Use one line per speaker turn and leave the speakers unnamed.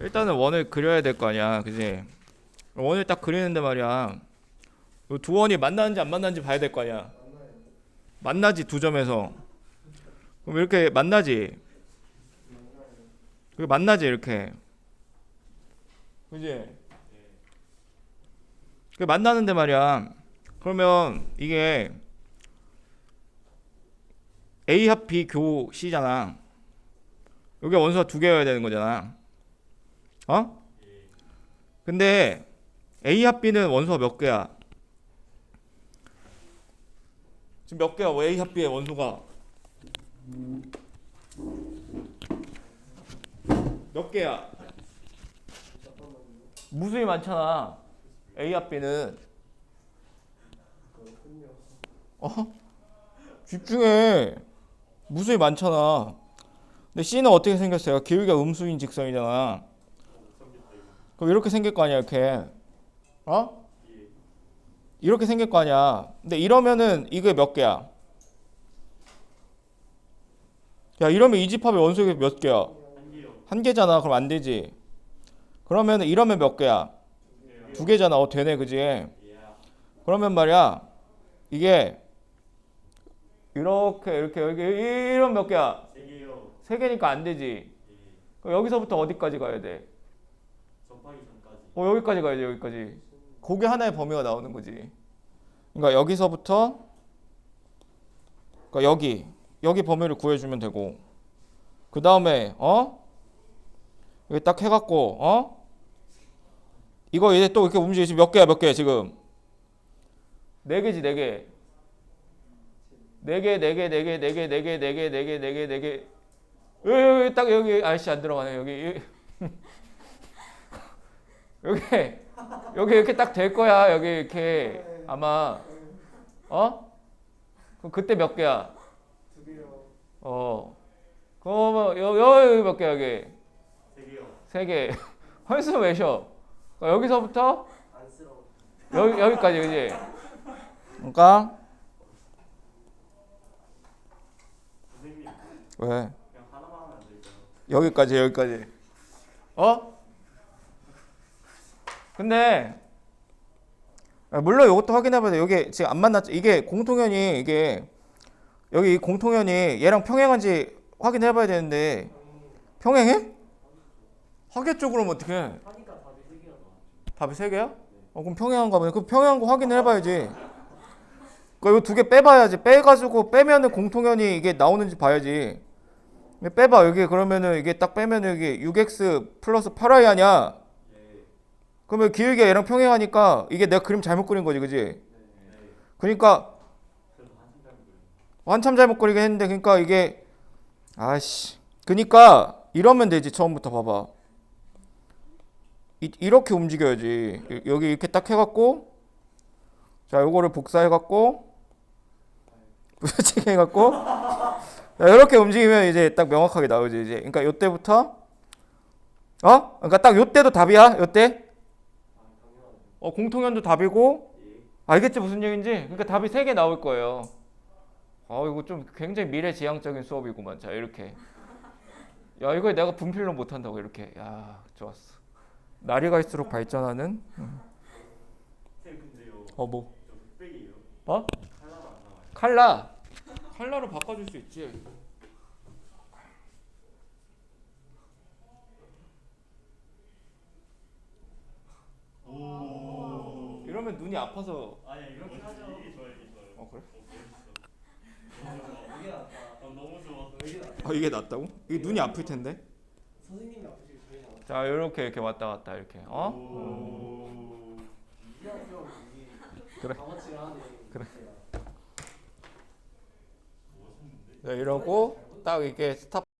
일단은 원을 그려야 될 거 아니야, 그지? 원을 딱 그리는데 말이야. 이두 원이 만나는지 안 만나는지 봐야 될 거 아니야. 만나지 두 점에서. 그럼 이렇게 만나지. 그게 만나지 이렇게. 그지? 그 만나는데 말이야. 그러면 이게 A 합 B 교 C잖아. 여기 원소가 두 개여야 되는 거잖아. 어? 근데 A 합 B는 원소가 몇 개야? 지금 몇 개야? A 합 B의 원소가 몇 개야? 무수히 많잖아. A 합 B는 어? 집중해. 무수히 많잖아. 근데 C는 어떻게 생겼어요? 기울기가 음수인 직선이잖아. 그럼 이렇게 생길 거 아니야, 이렇게. 어? 이렇게 생길 거 아니야. 근데 이러면은 이게 몇 개야? 야, 이러면 이 집합의 원소가 몇 개야? 한 개잖아. 그럼 안 되지. 그러면 이러면 몇 개야? 두 개잖아. 어, 되네, 그지? 그러면 말이야. 이게 이렇게 이렇게 여기 이런 몇 개야?
세 개요.
세 개니까 안 되지. 여기서부터 어디까지 가야 돼? 어 여기까지 가야지 여기까지. 그게 하나의 범위가 나오는 거지. 그러니까 여기서부터 그러니까 여기 여기 범위를 구해주면 되고 그 다음에 어 여기 딱 해갖고 어 이거 이제 또 이렇게 움직이지 몇 개야 몇 개 지금 네 개지 네 개. 네 개, 네 개, 네 개, 네 개, 네 개, 네 개, 네 개, 네 개, 네 개. 여기, 여기 딱 여기 아저씨 안 들어가네 여기 여기 여기 이렇게 딱 될 거야 여기 이렇게 아마 어? 그럼 그때 몇 개야?
두 개요.
어. 그러면 여, 여, 여기 몇 개야 여기?
세 개요.
세 개. 헐수 왜 쉬어? 그러니까 여기서부터
안쓰러워.
여기 여기까지 그지? 그러니까
선생님
왜?
그냥 하나만 하면 안 될까요?
여기까지 여기까지. 어? 근데 아, 물론 이것도 확인해봐야 돼. 여기 지금 안 만났죠. 이게 공통연이 이게 여기 이 공통연이 얘랑 평행한지 확인해봐야 되는데 평행해? 하겠죠. 그럼 어떻게?
답이 세
개야? 어 그럼 평행한가 보네. 그럼 평행한 거 확인해봐야지. 그러니까 이거 두 개 빼봐야지. 빼가지고 빼면은 공통연이 이게 나오는지 봐야지. 빼봐 여기 그러면은 이게 딱 빼면은 여기 6x 플러스 8y 아니야?
예.
그러면 기울기가 얘랑 평행하니까 이게 내가 그림 잘못 그린 거지, 그지?
네.
그러니까
한참 잘못
그리긴 했는데 그러니까 이게 아씨, 그러니까 이러면 되지 처음부터 봐봐. 이, 이렇게 움직여야지. 이- 여기 이렇게 딱 해갖고 자 요거를 복사해갖고 부여치기 해갖고 자, 이렇게 움직이면 이제 딱 명확하게 나오지 이제. 그러니까 요때부터 어? 그러니까 딱 요때도 답이야. 요때. 어 공통연도 답이고
예.
알겠지 무슨 얘기인지? 그러니까 답이 세 개 나올 거예요. 아 이거 좀 굉장히 미래지향적인 수업이구만. 자 이렇게. 야 이거 내가 분필로 못한다고 이렇게. 야 좋았어. 날이 갈수록 발전하는.
쌤 근데요.
어 뭐? 어?
칼라.
칼라로 바꿔줄 수 있지.
오.
이러면 눈이 아파서.
아니 이렇게 하죠. 이게 좋아요. 이게 좋아요.
어 그래?
이게 낫다.
아, 너무 좋아.
이게 낫다.
아 이게 낫다고? 이게 눈이 아플 텐데.
선생님이 아프시고 저희 나.
자 이렇게 이렇게 왔다 갔다 이렇게. 어?
오.
이게 학교 이게
그래.
하네.
그래. 자 이러고 딱 이게 스탑.